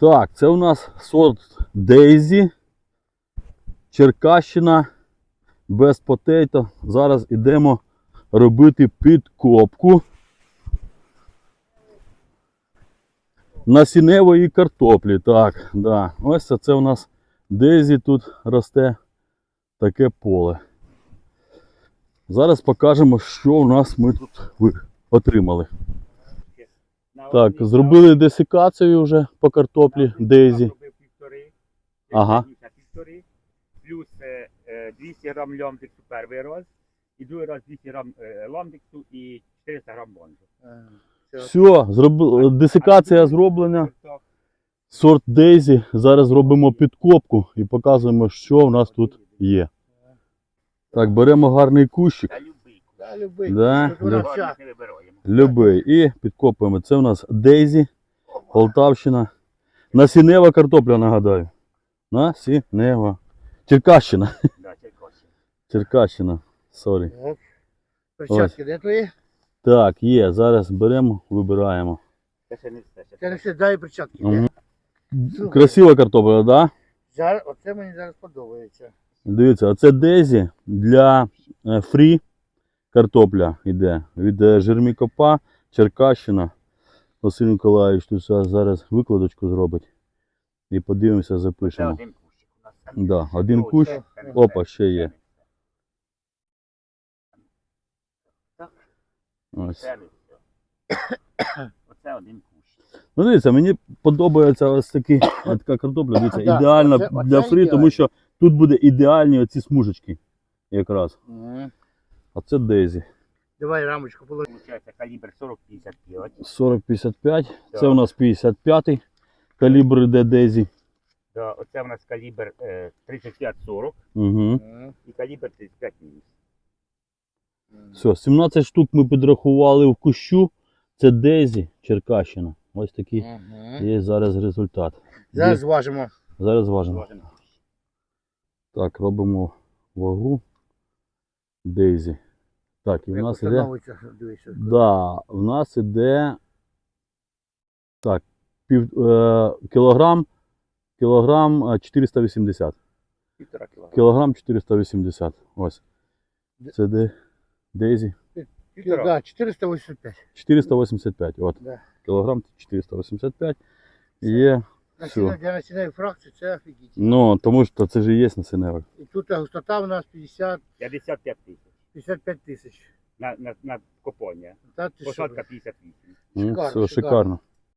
Так, це у нас сорт Дейзі, Черкащина, без потейто. Зараз йдемо робити підкопку насінневої картоплі. Так, да. Ось це, у нас Дейзі тут росте таке поле. Зараз покажемо, що у нас ми тут отримали. Так, зробили десикацію вже по картоплі півтори, Ага. півтори, плюс е, е, 200 грам льомдексу перший раз, і другий раз 200 грам е, ломдексу і 400 грам бонжу. Все, зробили, десикація зроблена. Сорт Дейзі. Зараз зробимо підкопку і показуємо, що в нас тут є. Так, беремо гарний кущик. Та любий. Да, вся. Вибираємо. Любий. І підкопуємо. Це у нас Дейзі, Полтавщина. Насінева картопля, нагадаю. Насінева. Черкащина. Да, Черкащина. Черкащина. Сорі. Перчатки де твої? Так, є. Зараз беремо, вибираємо. Це ще не все. Це не все. все, дай перчатки. Супер. Красива картопля, так? Да? Зараз, оце мені зараз подобається. Дивіться, оце Дезі для е, фрі картопля йде від е, Жермікопа, Черкащина. Василь Миколаївич тут зараз викладочку зробить. І подивимося, Це запишемо. один кущик у нас. Да, один кущ. Опа, ще є. Ось. Оце один кущ. Ну, дивіться, мені подобається ось такі, ось така картопля. Дивіться, Да, ідеальна оце- оце для фрі, тому ідеально. що тут буде ідеальні оці смужечки. Якраз. Мгм. А це Дезі. Давай рамочку положи. Получається калібр 40-55. 40-55. Це у нас 55-й калібр йде Дезі. Да, оце у нас калібр е, 35-40 Угу. І калібр 35 мінус. Все, 17 штук ми підрахували в кущу. Це Дезі, Черкащина. Ось такий Мгм. є зараз результат. Зараз Є- зважимо. зараз важимо. Зважимо. Так, робимо вагу Дейзі. Так, і в нас іде. Да, в нас іде. Так, пів, е, кілограм. Кілограм е, 480. Півтора кілограма. Кілограм 480. Ось. Це де Дейзі. Півтора. Да, 485. 485. От. Да. Кілограм 485. Є. Все. для насінневої фракції це офігіть. Ну, тому що це ж і є насінневик. І тут густота у нас 50, 55 тисяч 55 тисяч. на, на, на копання. Та ти що? Посадка 58. Ну, Шикарно, все, шикарно. шикарно.